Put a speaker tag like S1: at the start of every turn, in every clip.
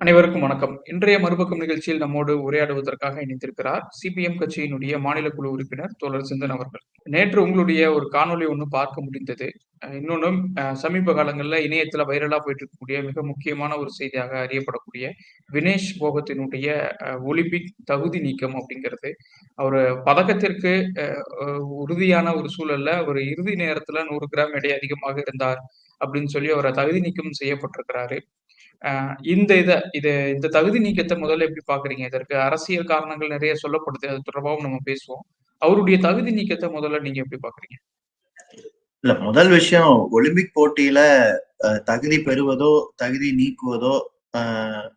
S1: அனைவருக்கும் வணக்கம். இன்றைய மறுபக்கம் நிகழ்ச்சியில் நம்மோடு உரையாடுவதற்காக இணைந்திருக்கிறார், சிபிஎம் கட்சியினுடைய மாநில குழு உறுப்பினர் தோழர் சிந்தன் அவர்கள். நேற்று உங்களுடைய ஒரு காணொளி ஒன்று பார்க்க முடிந்தது. அ சமீப காலங்களில் இணையத்தில் வைரலாக போயிட்டு இருக்கக்கூடிய மிக முக்கியமான ஒரு செய்தியாக அறியப்படக்கூடிய வினேஷ் போகத்தினுடைய ஒலிம்பிக் தகுதி நீக்கம் அப்படிங்கிறது. அவர் பதக்கத்திற்கு உறுதியான ஒரு சூழல்ல ஒரு இறுதி நேரத்தில் நூறு கிராம் எடை அதிகமாக இருந்தார் அப்படின்னு சொல்லி அவரை தகுதி நீக்கம் செய்யப்பட்டிருக்கிறாரு. இந்த இதை இது இந்த தகுதி நீக்கத்தை முதல்ல எப்படி பார்க்குறீங்க? இதற்கு அரசியல் காரணங்கள் நிறைய சொல்லப்படுது. அது தொடர்பாகவும் நம்ம பேசுவோம். அவருடைய தகுதி நீக்கத்தை முதல்ல நீங்க எப்படி பார்க்குறீங்க?
S2: இல்ல முதல் விஷயம் ஒலிம்பிக் போட்டியில தகுதி பெறுவதோ, தகுதி நீக்குவதோ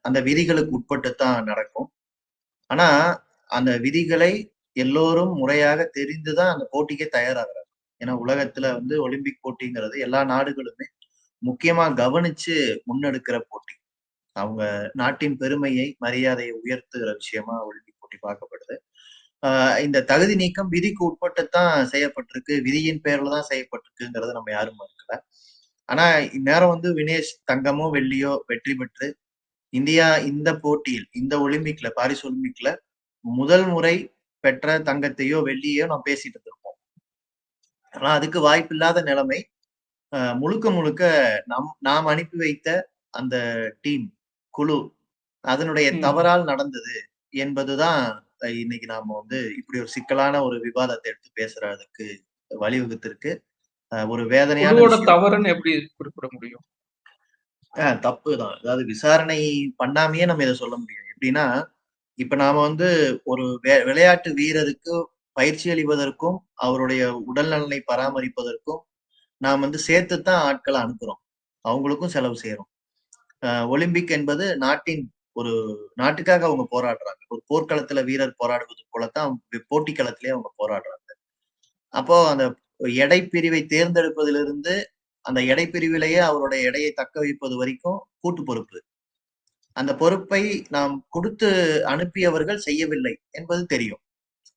S2: அந்த விதிகளுக்கு உட்பட்டு தான் நடக்கும். ஆனா, அந்த விதிகளை எல்லோரும் முறையாக தெரிந்து தான் அந்த போட்டிக்கே தயாராகிறாங்க ஏன்னா உலகத்துல வந்து ஒலிம்பிக் போட்டிங்கிறது எல்லா நாடுகளுமே முக்கியமா கவனிச்சு முன்னெடுக்கிற போட்டி. அவங்க நாட்டின் பெருமையை, மரியாதையை உயர்த்துகிற விஷயமா ஒலிம்பிக் போட்டி பார்க்கப்படுது. இந்த தகுதி நீக்கம் விதிக்கு உட்பட்டு தான் செய்யப்பட்டிருக்கு. விதியின் பேர்ல தான் செய்யப்பட்டிருக்குங்கிறது நம்ம யாரும் மறுக்கல. ஆனா இந்நேரம் வந்து வினேஷ் தங்கமோ, வெள்ளியோ வெற்றி பெற்று இந்தியா இந்த போட்டியில், இந்த ஒலிம்பிக்ல பாரிஸ் ஒலிம்பிக்ல முதல் முறை பெற்ற தங்கத்தையோ, வெள்ளியோ நாம் பேசிட்டு இருந்திருப்போம். ஆனா அதுக்கு வாய்ப்பில்லாத நிலைமை. முழுக்க முழுக்க நம் நாம் அனுப்பி வைத்த அந்த டீம், குழு அதனுடைய. தவறால் நடந்தது என்பதுதான் இன்னைக்கு நாம வந்து இப்படி ஒரு சிக்கலான ஒரு விவாதத்த எடுத்து பேசுறதுக்கு வழிவகுத்திருக்கு. ஒரு வேதனையான.
S1: தவறுன்னு எப்படி குறிப்பிட முடியும்?
S2: அ தப்புதான். அதாவது விசாரணை பண்ணாமயே நம்ம இத சொல்ல முடியும். எப்படின்னா, இப்ப நாம வந்து ஒரு விளையாட்டு வீரருக்கு பயிற்சி அளிப்பதற்கும், அவருடைய உடல் நலனை பராமரிப்பதற்கும் நாம் வந்து சேர்த்து தான் ஆட்களை அனுப்புறோம். அவங்களுக்கும் செலவு செய்கிறோம் ஒலிம்பிக் என்பது நாட்டின் ஒரு நாட்டுக்காக அவங்க போராடுறாங்க. ஒரு போர்க்களத்துல வீரர் போராடுவது போல தான் போட்டி களத்திலே அவங்க போராடுறாங்க. அப்போ அந்த எடை பிரிவை தேர்ந்தெடுப்பதிலிருந்து, அந்த எடை பிரிவிலேயே அவருடைய எடையை தக்க வைப்பது வரைக்கும் கூட்டு பொறுப்பு. அந்த பொறுப்பை நாம் கொடுத்து அனுப்பியவர்கள் செய்யவில்லை என்பது தெரியும்.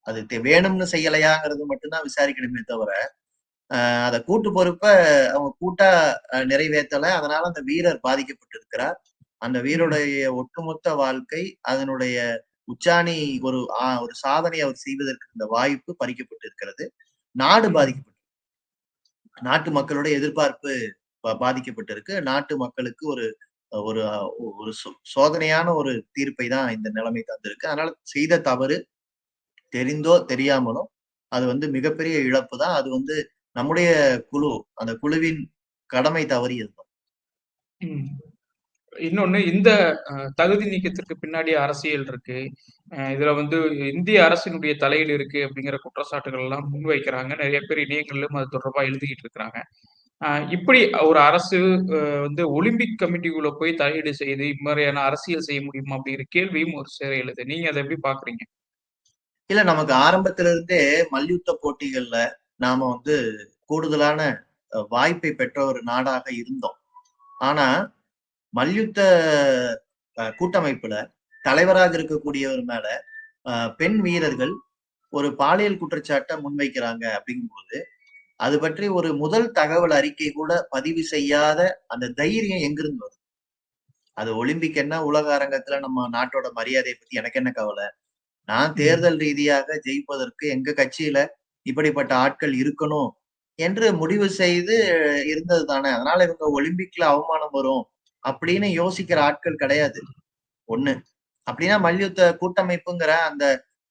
S2: அது தெ வேணும்னு செய்யலையாங்கிறது மட்டும்தான் விசாரிக்கணுமே தவிர, அதை கூட்டு பொறுப்ப அவங்க கூட்டா அ அதனால அந்த வீரர் பாதிக்கப்பட்டிருக்கிறார். அந்த வீரருடைய ஒட்டுமொத்த வாழ்க்கை, அதனுடைய உச்சாணி ஒரு ஒரு சாதனை அவர் செய்வதற்கு இந்த வாய்ப்பு பறிக்கப்பட்டிருக்கிறது. நாடு
S1: பாதிக்கப்பட்டிருக்கு
S2: பாதிக்கப்பட்டு நாட்டு மக்களுடைய எதிர்பார்ப்பு பாதிக்கப்பட்டிருக்கு. நாட்டு மக்களுக்கு ஒரு ஒரு ஒரு சோ சோதனையான ஒரு தீர்ப்பை தான் இந்த நிலைமை தந்திருக்கு. அதனால செய்த தவறு தெரிந்தோ, தெரியாமலோ அது வந்து மிகப்பெரிய இழப்பு தான். அது வந்து நம்முடைய குழு, அந்த குழுவின் கடமை தவறியது தான்.
S1: ம். இன்னொன்னு இந்த தகுதி நீக்கத்திற்கு பின்னாடி அரசியல் இருக்கு. இதுல வந்து இந்திய அரசினுடைய தலையீடு இருக்கு அப்படிங்கிற குற்றச்சாட்டுகள் எல்லாம் முன்வைக்கிறாங்க. நெறைய பேர் இணையங்களிலும் அது தொடர்பா எழுதிக்கிட்டு இருக்கிறாங்க. இப்படி ஒரு அரசு வந்து ஒலிம்பிக் கமிட்டிக்குள்ள போய் தலையீடு செய்து, இம்மாரியான அரசியல் செய்ய முடியுமா? அப்படிங்கிற கேள்வியும் ஒரு சேர எழுது. நீங்க அத எப்படி பார்க்குறீங்க?
S2: இல்ல நமக்கு ஆரம்பத்துல இருந்தே மல்யுத்த போட்டிகள்ல நாம வந்து கூடுதலான வாய்ப்பை பெற்ற ஒரு நாடாக இருந்தோம். ஆனா, மல்யுத்த கூட்டமைப்புல தலைவராக இருக்கக்கூடியவர் மேல பெண் வீரர்கள் ஒரு பாலியல் குற்றச்சாட்ட முன்வைக்கிறாங்க அப்படிங்கும்போது, அது பற்றி ஒரு முதல் தகவல் அறிக்கை கூட பதிவு செய்யாத அந்த தைரியம் எங்கிருந்து வருது? அது ஒலிம்பிக் என்ன, உலக அரங்கத்துல நம்ம நாட்டோட மரியாதைய பத்தி எனக்கு என்ன கவல? நான். தேர்தல் ரீதியாக ஜெயிப்பதற்கு எங்க கட்சியில இப்படிப்பட்ட ஆட்கள் இருக்கணும் என்று முடிவு செய்து இருந்தது தானே. அதனால இவங்க ஒலிம்பிக்ல அவமானம் வரும் அப்படின்னு யோசிக்கிற ஆட்கள் கிடையாது. ஒண்ணு அப்படின்னா மல்யுத்த கூட்டமைப்புங்கிற அந்த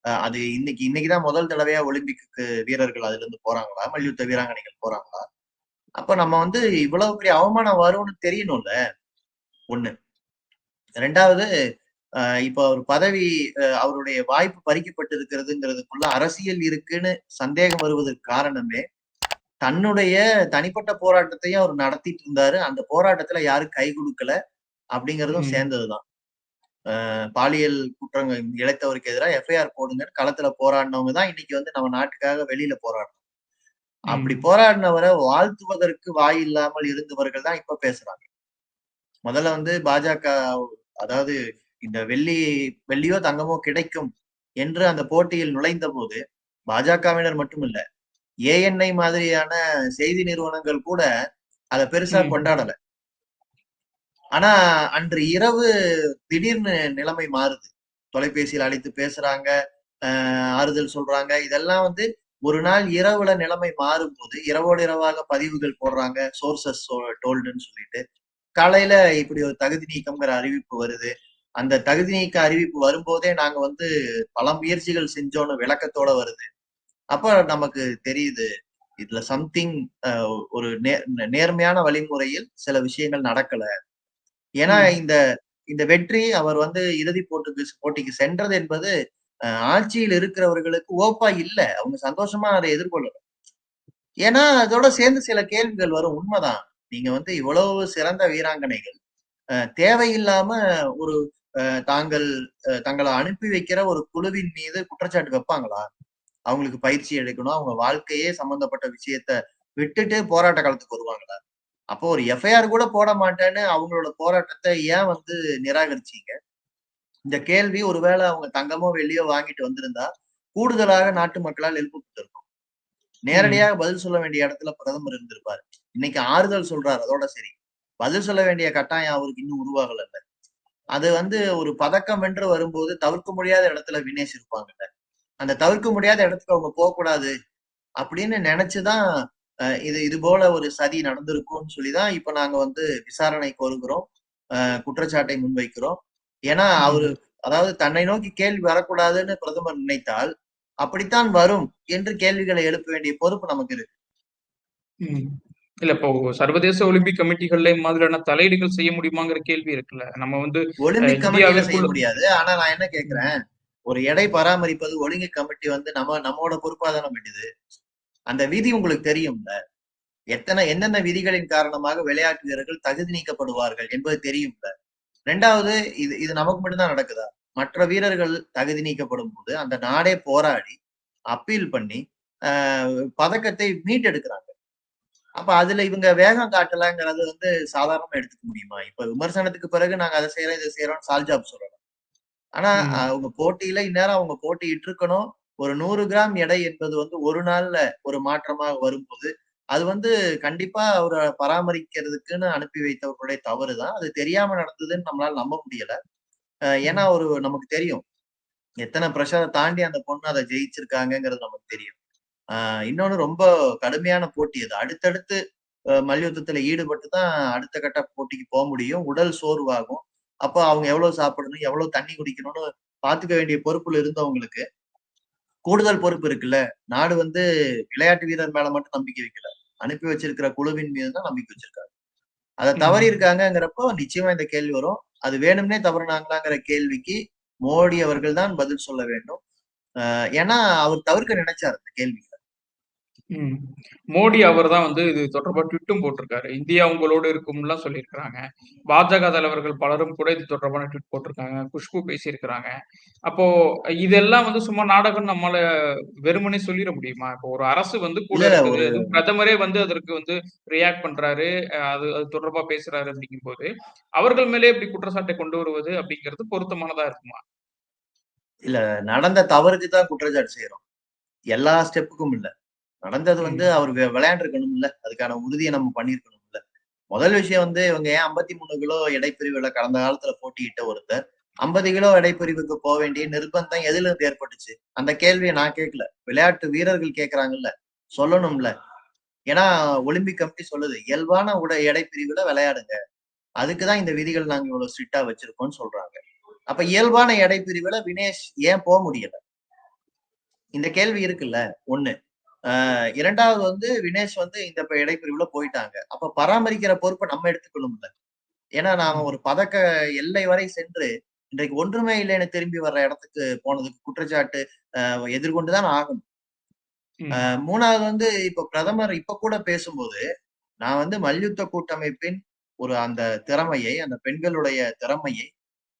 S2: அது இன்னைக்கு இன்னைக்குதான் முதல் தடவையா ஒலிம்பிக்கு வீரர்கள் அதுல இருந்து போறாங்களா? மல்யுத்த வீராங்கனைகள் போறாங்களா? அப்ப நம்ம வந்து இவ்வளவு பெரிய அவமானம் வரும்னு தெரியணும்ல. ஒண்ணு ரெண்டாவது இப்ப அவர் பதவி அவருடைய வாய்ப்பு பறிக்கப்பட்டிருக்கிறதுங்கிறதுக்குள்ள அரசியல் இருக்குன்னு சந்தேகம் வருவதற்கு காரணமே, தன்னுடைய தனிப்பட்ட போராட்டத்தையும் அவர் நடத்திட்டு இருந்தாரு. அந்த போராட்டத்துல யாரும் கை குடுக்கல அப்படிங்கிறதும்
S1: ம்.
S2: சேர்ந்தது தான். அ பாலியல் குற்றங்கள் இழைத்தவருக்கு எதிரா எஃப்ஐஆர் போடுங்கன்னு களத்துல போராடினவங்க தான் இன்னைக்கு வந்து நம்ம நாட்டுக்காக வெளியில போராடுறாங்க. அப்படி. போராடினவர வாழ்த்துவதற்கு வாய் இல்லாமல் இருந்தவர்கள் தான் இப்ப பேசுறாங்க. முதல்ல வந்து பாஜக அதாவது இந்த வெள்ளி வெள்ளியோ, தங்கமோ கிடைக்கும் என்று அந்த போட்டியில் நுழைந்தபோது, பாஜகவினர் மட்டும் இல்ல. ஏஎன்ஐ மாதிரியான செய்தி நிறுவனங்கள் கூட அத பெருசா. கொண்டாடல. ஆனா அன்று இரவு திடீர்னு நிலைமை மாறுது தொலைபேசியில் அழைத்து பேசுறாங்க ஆறுதல் சொல்றாங்க இதெல்லாம் வந்து ஒரு நாள் இரவுல நிலைமை மாறும்போது இரவோடு இரவாக பதிவுகள் போடுறாங்க சோர்சஸ் டோல்டுன்னு சொல்லிட்டு காலையில இப்படி ஒரு தகுதி நீக்கம்ங்கிற அறிவிப்பு வருது அந்த தகுதி நீக்க அறிவிப்பு வரும்போதே நாங்க வந்து பல முயற்சிகள் செஞ்சோன்னு விளக்கத்தோட வருது. அப்ப நமக்கு தெரியுது இதுல சம்திங் ஒரு நேர்மையான வழிமுறையில் சில விஷயங்கள் நடக்கல. ஏன்னா. இந்த இந்த வெற்றி அவர் வந்து இறுதி போட்டிக்கு போட்டிக்கு சென்றது என்பது ஆட்சியில் இருக்கிறவர்களுக்கு ஓப்பா இல்ல. அவங்க சந்தோஷமா அதை எதிர்கொள்ளல. ஏன்னா அதோட சேர்ந்து சில கேள்விகள் வரும். உண்மைதான். நீங்க வந்து இவ்வளவு சிறந்த வீராங்கனைகள் அஹ், தேவையில்லாம ஒரு தாங்கள் அஹ், தங்களை அனுப்பி வைக்கிற ஒரு குழுவின் மீது குற்றச்சாட்டு வைப்பாங்களா? அவங்களுக்கு பயிற்சி எடுக்கணும். அவங்க வாழ்க்கையே சம்பந்தப்பட்ட விஷயத்த விட்டுட்டு போராட்ட காலத்துக்கு வருவாங்களா? அப்போ ஒரு எஃப்ஐஆர் கூட போட மாட்டேன்னு அவங்களோட போராட்டத்தை ஏன் வந்து நிராகரிச்சீங்க? இந்த கேள்வி ஒருவேளை அவங்க தங்கமோ வெள்ளியோ வாங்கிட்டு வந்திருந்தா கூடுதலாக நாட்டு மக்களால் எழுப்பப்பட்டிருக்கும் நேரடியாக பதில் சொல்ல வேண்டிய இடத்துல பிரதமர் இருந்திருப்பாரு. இன்னைக்கு ஆறுதல் சொல்றாரு. அதோட சரி. பதில் சொல்ல வேண்டிய கட்டாயம் அவருக்கு இன்னும் உருவாகல அது வந்து ஒரு பதக்கம் என்று வரும்போது தவிர்க்க முடியாத இடத்துல வினேஷ் இருப்பாங்கல்ல. அந்த தவிர்க்க முடியாத இடத்துக்கு அவங்க போகக்கூடாது அப்படின்னு நினைச்சுதான் இது இது போல ஒரு சதி நடந்திருக்கும்னு சொல்லிதான் இப்ப நாங்க வந்து விசாரணை கோருகிறோம். குற்றச்சாட்டை முன்வைக்கிறோம். ஏன்னா அவரு அதாவது தன்னை நோக்கி கேள்வி வரக்கூடாதுன்னு பிரதமர் நினைத்தால் அப்படித்தான் வரும் என்று கேள்விகளை எழுப்ப வேண்டிய பொறுப்பு நமக்கு இருக்கு.
S1: இல்ல இப்போ சர்வதேச ஒலிம்பிக் கமிட்டிகள்ல மாதிரியான தலையீடுகள் செய்ய முடியுமாங்கிற கேள்வி இருக்குல்ல. நம்ம வந்து
S2: ஒலிம்பிக் கமிட்டியில செய்ய முடியாது. ஆனா நான் என்ன கேக்குறேன்? ஒரு எடை பராமரிப்பது ஒலிம்பிக் கமிட்டி வந்து நம்ம நம்மோட பொறுப்பா தானே வேண்டியது அந்த விதி உங்களுக்கு தெரியும்ல? எத்தனை எந்தெந்த விதிகளின் காரணமாக விளையாட்டு வீரர்கள் தகுதி நீக்கப்படுவார்கள் என்பது தெரியும்ல? ரெண்டாவது இது இது நமக்கு மட்டும்தான் நடக்குதா? மற்ற வீரர்கள் தகுதி நீக்கப்படும் போது அந்த நாடே போராடி அப்பீல் பண்ணி ஆஹ், பதக்கத்தை மீட்டெடுக்கிறாங்க. அப்ப அதுல இவங்க வேகம் காட்டலாங்கிறது வந்து சாதாரணமா எடுத்துக்க முடியுமா? இப்ப விமர்சனத்துக்கு பிறகு நாங்க அதை செய்யறோம் இதை செய்யறோம் சால்ஜாப் சொல்லலாம் ஆனா. அவங்க போட்டியில இந்நேரம் அவங்க போட்டியிட்டு இருக்கணும். ஒரு நூறு கிராம் எடை என்பது வந்து ஒரு நாள்ல ஒரு மாற்றமாக வரும்போது அது வந்து கண்டிப்பா அவரை பராமரிக்கிறதுக்குன்னு அனுப்பி வைத்தவர்களுடைய தவறுதான் அது தெரியாம நடந்ததுன்னு நம்மளால நம்ப முடியல. ஏன்னா ஒரு நமக்கு தெரியும். எத்தனை ப்ரெஷரை தாண்டி அந்த பொண்ணு அதை ஜெயிச்சிருக்காங்கங்கிறது நமக்கு தெரியும். இன்னொன்னு ரொம்ப கடுமையான போட்டி அது. அடுத்தடுத்து மல்யுத்தத்துல ஈடுபட்டு தான் அடுத்த கட்ட போட்டிக்கு போக முடியும். உடல் சோர்வாகும். அப்போ அவங்க எவ்வளவு சாப்பிடணும் எவ்வளவு தண்ணி குடிக்கணும்னு பாத்துக்க வேண்டிய பொறுப்புல இருந்தவங்களுக்கு கூடுதல் பொறுப்பு இருக்குல்ல. நாடு வந்து விளையாட்டு வீரர் மேல மட்டும் நம்பிக்கை வைக்கல. அனுப்பி வச்சிருக்கிற குழுவின் மீது தான் நம்பிக்கை வச்சிருக்காங்க. அதை தவறி இருக்காங்கங்கிறப்போ நிச்சயமா இந்த கேள்வி வரும். அது வேணும்னே தவறுனாங்களாங்கிற கேள்விக்கு மோடி அவர்கள் தான் பதில் சொல்ல வேண்டும். ஏன்னா அவர் தவிர்க்க நினைச்சார் அந்த கேள்வி.
S1: மோடி அவர் தான் வந்து இது தொடர்பா ட்விட்டும் போட்டிருக்காரு. இந்தியா உங்களோடு இருக்கும்லாம் சொல்லியிருக்கிறாங்க. பாஜக தலைவர்கள் பலரும் கூட இது தொடர்பான ட்விட் போட்டிருக்காங்க. குஷ்பு பேசியிருக்கிறாங்க. அப்போ இதெல்லாம் வந்து சும்மா நாடகம் நம்மளால வெறுமனே சொல்லிட முடியுமா? இப்போ ஒரு அரசு வந்து கூட இருக்குது. பிரதமரே வந்து அதற்கு வந்து ரியாக்ட் பண்றாரு. அது அது தொடர்பா பேசுறாரு அப்படிங்கும் போது அவர்கள் மேலே இப்படி குற்றச்சாட்டை கொண்டு வருவது அப்படிங்கிறது பொருத்தமானதா இருக்குமா?
S2: இல்ல நடந்த தவறுக்கு தான் குற்றச்சாட்டு செய்யறோம் எல்லா ஸ்டெப்புக்கும் இல்ல. நடந்தது வந்து அவர் விளையாண்டுருக்கணும் இல்ல அதுக்கான உறுதியை நம்ம பண்ணிருக்கணும் இல்ல முதல் விஷயம் வந்து இவங்க ஏன் ஐம்பத்தி மூணு கிலோ எடைப்பிரிவுல கடந்த காலத்துல போட்டியிட்ட ஒருத்தர் ஐம்பது கிலோ எடைப்பிரிவுக்கு போக வேண்டிய நிர்பந்தம் எதுல இருந்து ஏற்பட்டுச்சு? அந்த கேள்வியை நான் கேட்கல. விளையாட்டு வீரர்கள் கேட்கறாங்கல்ல. சொல்லணும்ல. ஏன்னா ஒலிம்பிக் கமிட்டி சொல்லுது இயல்பான உட எடைப்பிரிவுல விளையாடுங்க. அதுக்குதான் இந்த விதிகள் நாங்க இவ்வளவு ஸ்ட்ரிக்டா வச்சிருக்கோம்னு சொல்றாங்க. அப்ப இயல்பான எடைப்பிரிவுல வினேஷ் ஏன் போக முடியல? இந்த கேள்வி இருக்குல்ல. ஒண்ணு இரண்டாவது வந்து வினேஷ் வந்து இந்த இடைப்பிரிவுல போயிட்டாங்க. அப்ப பராமரிக்கிற பொறுப்பை நம்ம எடுத்துக்கணும்ல. ஏன்னா நாம ஒரு பதக்க எல்லை வரை சென்று இன்றைக்கு ஒன்றுமே இல்லைன்னு திரும்பி வர்ற இடத்துக்கு போனதுக்கு குற்றச்சாட்டு எதிர்கொண்டுதான் ஆகணும்.
S1: ம்.
S2: ஆஹ் மூணாவது வந்து இப்ப பிரதமர் இப்ப கூட பேசும்போது நான் வந்து மல்யுத்த கூட்டமைப்பின் ஒரு அந்த திறமையை அந்த பெண்களுடைய திறமையை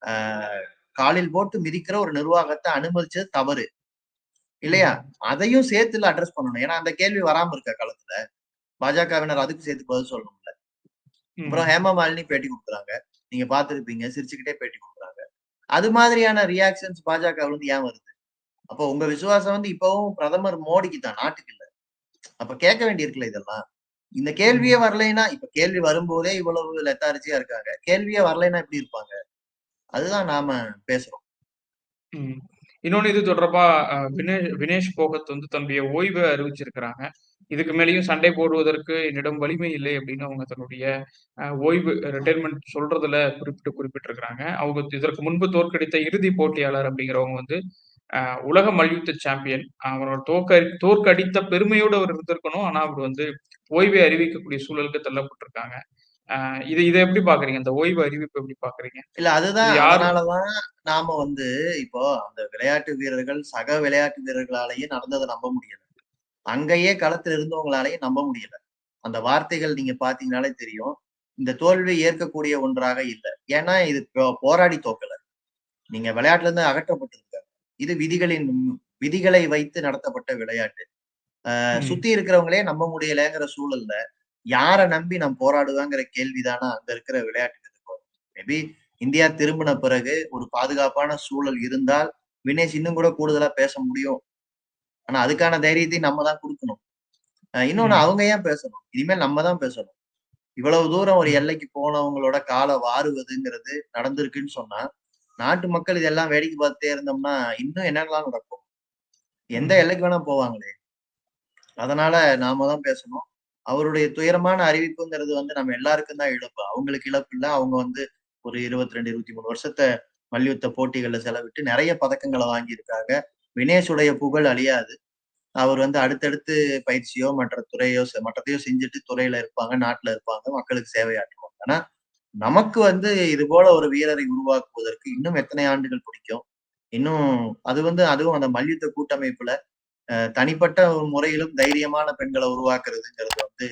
S2: ஆஹ் காலில் போட்டு மிதிக்கிற ஒரு நிர்வாகத்தை அனுமதிச்சது தவறு. இல்லையா? அதையும் சேர்த்துல அட்ரஸ் பண்ணணும். ஏன்னா அந்த கேள்வி வராம இருக்க காலத்துல பாஜகவினர் அதுக்கு சேர்த்து பதில் சொல்லணும்ல. அப்புறம் ஹேமா மாலினி பேட்டி கொடுக்குறாங்க. நீங்க பார்த்திருப்பீங்க சிரிச்சுக்கிட்டே பேட்டி கொடுக்குறாங்க. அது மாதிரியான ரியாக்ஷன்ஸ் பாஜக வந்து ஏன் வருது? அப்போ உங்க விசுவாசம் வந்து இப்பவும் பிரதமர் மோடிக்கு தான் நாட்டுக்கு இல்ல. அப்ப கேட்க வேண்டியிருக்குல்ல இதெல்லாம். இந்த கேள்வியே வரலைன்னா இப்ப கேள்வி வரும்போதே இவ்வளவு லெத்தாரிச்சியா இருக்காங்க. கேள்வியே வரலைன்னா எப்படி இருப்பாங்க? அதுதான் நாம பேசுறோம்.
S1: இன்னொன்று இன்னொன்னு இது தொடர்பா வினேஷ் வினேஷ் போகத் வந்து தன்னுடைய ஓய்வை அறிவிச்சிருக்கிறாங்க. இதுக்கு மேலேயும் சண்டை போடுவதற்கு என்னிடம் வலிமை இல்லை அப்படின்னு அவங்க தன்னுடைய ஓய்வு ரிட்டைர்மெண்ட் சொல்றதுல குறிப்பிட்டு குறிப்பிட்டிருக்கிறாங்க. அவங்க இதற்கு முன்பு தோற்கடித்த இறுதி போட்டியாளர் அப்படிங்கிறவங்க வந்து உலக மல்யுத்த சாம்பியன். அவரோட தோற்க தோற்கடித்த பெருமையோடு அவர் இருந்திருக்கணும். ஆனா அவர் வந்து ஓய்வை அறிவிக்கக்கூடிய சூழலுக்கு தள்ளப்பட்டிருக்காங்க. இது இத எப்படி பார்க்குறீங்க? அந்த ஓய்வு அறிவிப்ப எப்படி பார்க்குறீங்க?
S2: இல்ல அதுதான் அதனாலதான் நாம வந்து இப்போ அந்த விளையாட்டு வீரர்கள் சக விளையாட்டு வீரர்களாலேயே நடந்ததை நம்ப முடியல. அங்கேயே களத்துல இருந்தவங்களாலேயும் நம்ப முடியல. அந்த வார்த்தைகள் நீங்க பார்த்தீங்கன்னாலே தெரியும். இந்த தோல்வி ஏற்கக்கூடிய ஒன்றாக இல்ல. ஏன்னா இது போராடி தோக்கல. நீங்க விளையாட்டுல இருந்து அகற்றப்பட்டிருக்காங்க. இது விதிகளின் விதிகளை வைத்து நடத்தப்பட்ட விளையாட்டு. சுத்தி இருக்கிறவங்களே நம்ப முடியலங்கிற சூழல்ல, யார நம்பி நான் போராடுவேங்கிற கேள்விதானா அங்க இருக்கிற விளையாட்டு வீரருக்கு வரும். மேபி இந்தியா திரும்பின பிறகு ஒரு பாதுகாப்பான சூழல் இருந்தால், வினேஷ் இன்னும் கூட கூடுதலா பேச முடியும். ஆனா அதுக்கான தைரியத்தையும் நம்ம தான் குடுக்கணும். இன்னொன்னு. அவங்க ஏன் பேசணும்? இனிமேல் நம்ம தான் பேசணும். இவ்வளவு தூரம் ஒரு. எல்லைக்கு போனவங்களோட கால வாருவதுங்கிறது நடந்திருக்குன்னு சொன்னா, நாட்டு மக்கள் இதெல்லாம் வேடிக்கை பார்த்துட்டே இருந்தோம்னா, இன்னும் என்னென்னலாம் நடக்கும்? எந்த. எல்லைக்கு வேணா போவாங்களே! அதனால நாம தான் பேசணும். அவருடைய துயரமான அறிவிப்புங்கிறது வந்து நம்ம எல்லாருக்கும் தான் இழப்பு. அவங்களுக்கு இழப்பு இல்லை அவங்க வந்து ஒரு இருபத்தி ரெண்டு இருபத்தி மூணு வருஷத்தை மல்யுத்த போட்டிகள்ல செலவிட்டு நிறைய பதக்கங்களை வாங்கியிருக்காங்க. வினேஷுடைய புகழ் அழியாது. அவர் வந்து அடுத்தடுத்து பயிற்சியோ, மற்ற துறையோ செ மற்றதையோ செஞ்சுட்டு துறையில இருப்பாங்க, நாட்டுல இருப்பாங்க, மக்களுக்கு சேவையாற்றுவாங்க. ஆனா, நமக்கு வந்து இது போல ஒரு வீரரை உருவாக்குவதற்கு இன்னும் எத்தனை ஆண்டுகள் பிடிக்கும்? இன்னும் அது வந்து அதுவும் அந்த மல்யுத்த கூட்டமைப்புல தனிப்பட்ட ஒரு முறையிலும் தைரியமான பெண்கள உருவாக்குறதுங்கிறது வந்து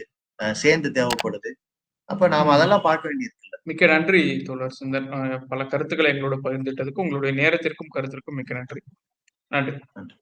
S2: சேர்ந்து தேவைப்படுது. அப்ப நாம. அதெல்லாம் பார்க்க வேண்டியிருக்குல்ல.
S1: மிக்க நன்றி தோழர் சுந்தர். பல கருத்துக்களை எங்களோட பகிர்ந்துட்டதுக்கும், உங்களுடைய நேரத்திற்கும், கருத்திற்கும் மிக்க நன்றி. நன்றி.
S2: நன்றி.